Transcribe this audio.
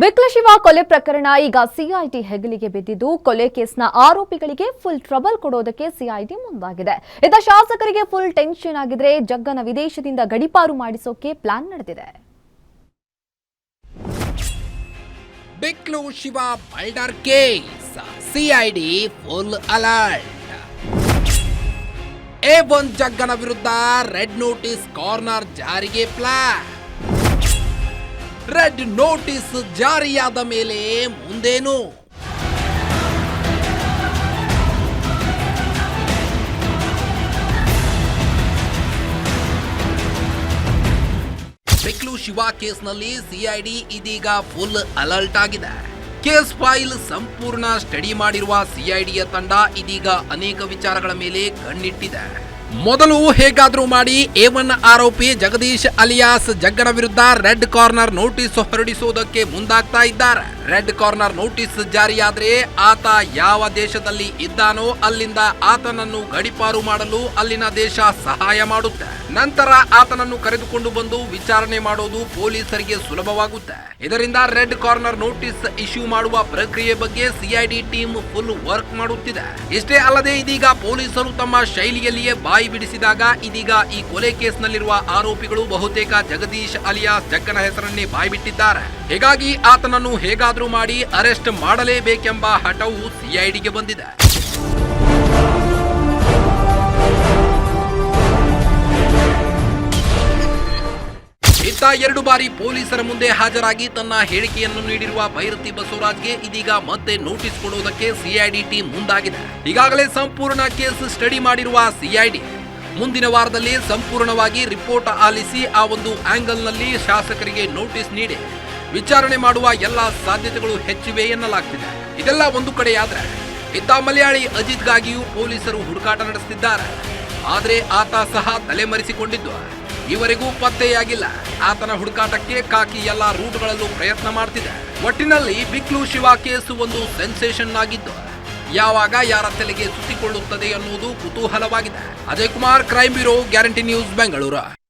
ವಿಕ್ಲಶಿವ ಕೊಲೆ ಪ್ರಕರಣ ಈಗ ಸಿಐಟಿ ಹೆಗಲಿಗೆ ಬಿದ್ದಿದ್ದು, ಕೊಲೆ ಕೇಸ್ನ ಆರೋಪಿಗಳಿಗೆ ಫುಲ್ ಟ್ರಬಲ್ ಕೊಡೋದಕ್ಕೆ ಸಿಐಟಿ ಮುಂದಾಗಿದೆ. ಇದ ಶಾಸಕರಿಗೆ ಫುಲ್ ಟೆನ್ಷನ್ ಆಗಿದ್ರೆ ಜಗ್ಗನ ವಿದೇಶದಿಂದ ಗಡಿಪಾರು ಮಾಡಿಸೋಕೆ ಪ್ಲಾನ್ ನಡೆದಿದೆ. Biklu Shiva builder case, CID full alert A one ಜಗ್ಗನ ವಿರುದ್ಧ ರೆಡ್ ನೋಟಿಸ್ ಕಾರ್ನರ್ ಜಾರಿಗೆ ಪ್ಲಾನ್ ರೆಡ್ ನೋಟಿಸ್ ಜಾರಿಯಾದ ಮೇಲೆ ಮುಂದೇನು? ಬೆಕ್ಲು ಶಿವ ಕೇಸ್ನಲ್ಲಿ ಸಿಐಡಿ ಇದೀಗ ಫುಲ್ ಅಲರ್ಟ್ ಆಗಿದೆ. ಕೇಸ್ ಫೈಲ್ ಸಂಪೂರ್ಣ ಸ್ಟಡಿ ಮಾಡಿರುವ ಸಿಐಡಿಯ ತಂಡ ಇದೀಗ ಅನೇಕ ವಿಚಾರಗಳ ಮೇಲೆ ಕಣ್ಣಿಟ್ಟಿದೆ. ಮೊದಲು ಹೇಗಾದ್ರೂ ಮಾಡಿ ಎ ಒನ್ ಆರೋಪಿ ಜಗದೀಶ್ ಅಲಿಯಾಸ್ ಜಗ್ಗನ ವಿರುದ್ಧ ರೆಡ್ ಕಾರ್ನರ್ ನೋಟಿಸ್ ಹೊರಡಿಸುವುದಕ್ಕೆ ಮುಂದಾಗ್ತಾ ಇದ್ದಾರೆ. ರೆಡ್ ಕಾರ್ನರ್ ನೋಟಿಸ್ ಜಾರಿಯಾದ್ರೆ ಆತ ಯಾವ ದೇಶದಲ್ಲಿ ಇದ್ದಾನೋ ಅಲ್ಲಿಂದ ಆತನನ್ನು ಗಡಿಪಾರು ಮಾಡಲು ಅಲ್ಲಿನ ದೇಶ ಸಹಾಯ ಮಾಡುತ್ತೆ. ನಂತರ ಆತನನ್ನು ಕರೆದುಕೊಂಡು ಬಂದು ವಿಚಾರಣೆ ಮಾಡೋದು ಪೊಲೀಸರಿಗೆ ಸುಲಭವಾಗುತ್ತೆ. ಇದರಿಂದ ರೆಡ್ ಕಾರ್ನರ್ ನೋಟಿಸ್ ಇಶ್ಯೂ ಮಾಡುವ ಪ್ರಕ್ರಿಯೆ ಬಗ್ಗೆ ಸಿಐಡಿ ಟೀಮ್ ಫುಲ್ ವರ್ಕ್ ಮಾಡುತ್ತಿದೆ. ಇಷ್ಟೇ ಅಲ್ಲದೆ ಇದೀಗ ಪೊಲೀಸರು ತಮ್ಮ ಶೈಲಿಯಲ್ಲಿಯೇ ಬಾಯಿ ಬಿಡಿಸಿದಾಗ ಇದೀಗ ಈ ಕೊಲೆ ಕೇಸ್ನಲ್ಲಿರುವ ಆರೋಪಿಗಳು ಬಹುತೇಕ ಜಗದೀಶ್ ಅಲಿಯಾಸ್ ಜಗ್ಗನ ಹೆಸರನ್ನೇ ಬಾಯ್ಬಿಟ್ಟಿದ್ದಾರೆ. ಹೀಗಾಗಿ ಆತನನ್ನು ಹೇಗಾದರೂ ಮಾಡಿ ಅರೆಸ್ಟ್ ಮಾಡಲೇಬೇಕೆಂಬ ಹಠವು ಸಿಐಡಿಗೆ ಬಂದಿದೆ. ಇತ್ತ ಎರಡು ಬಾರಿ ಪೊಲೀಸರ ಮುಂದೆ ಹಾಜರಾಗಿ ತನ್ನ ಹೇಳಿಕೆಯನ್ನು ನೀಡಿರುವ ಭೈರತಿ ಬಸವರಾಜ್ಗೆ ಇದೀಗ ಮತ್ತೆ ನೋಟಿಸ್ ಕೊಡುವುದಕ್ಕೆ ಸಿಐಡಿ ಟೀಮ್ ಮುಂದಾಗಿದೆ. ಈಗಾಗಲೇ ಸಂಪೂರ್ಣ ಕೇಸ್ ಸ್ಟಡಿ ಮಾಡಿರುವ ಸಿಐಡಿ. ಮುಂದಿನ ವಾರದಲ್ಲಿ ಸಂಪೂರ್ಣವಾಗಿ ರಿಪೋರ್ಟ್ ಆಲಿಸಿ ಆ ಒಂದು ಆಂಗಲ್ನಲ್ಲಿ ಶಾಸಕರಿಗೆ ನೋಟಿಸ್ ನೀಡಿ. ವಿಚಾರಣೆ ಮಾಡುವ ಎಲ್ಲ ಸಾಧ್ಯತೆಗಳು ಹೆಚ್ಚಿವೆ ಎನ್ನಲಾಗ್ತಿದೆ. ಇದೆಲ್ಲ ಒಂದು ಕಡೆಯಾದ್ರೆ ಇತ್ತ ಮಲಯಾಳಿ ಅಜಿತ್ಗಾಗಿಯೂ ಪೊಲೀಸರು ಹುಡುಕಾಟ ನಡೆಸುತ್ತಿದ್ದಾರೆ ಆದರೆ ಆತ ಸಹ ತಲೆಮರೆಸಿಕೊಂಡಿದ್ದು. ಈವರೆಗೂ ಪತ್ತೆಯಾಗಿಲ್ಲ. ಆತನ ಹುಡುಕಾಟಕ್ಕೆ ಕಾಕಿ ಎಲ್ಲಾ ರೂಟ್ಗಳಲ್ಲೂ ಪ್ರಯತ್ನ ಮಾಡ್ತಿದೆ. ಒಟ್ಟಿನಲ್ಲಿ ಬಿಕ್ಲು ಶಿವ ಕೇಸು ಒಂದು ಸೆನ್ಸೇಷನ್ ಆಗಿದ್ದು, ಯಾವಾಗ ಯಾರ ತಲೆಗೆ ಸುತ್ತಿಕೊಳ್ಳುತ್ತದೆ ಅನ್ನುವುದು ಕುತೂಹಲವಾಗಿದೆ. Ajay Kumar, crime bureau, guarantee news, Bengaluru.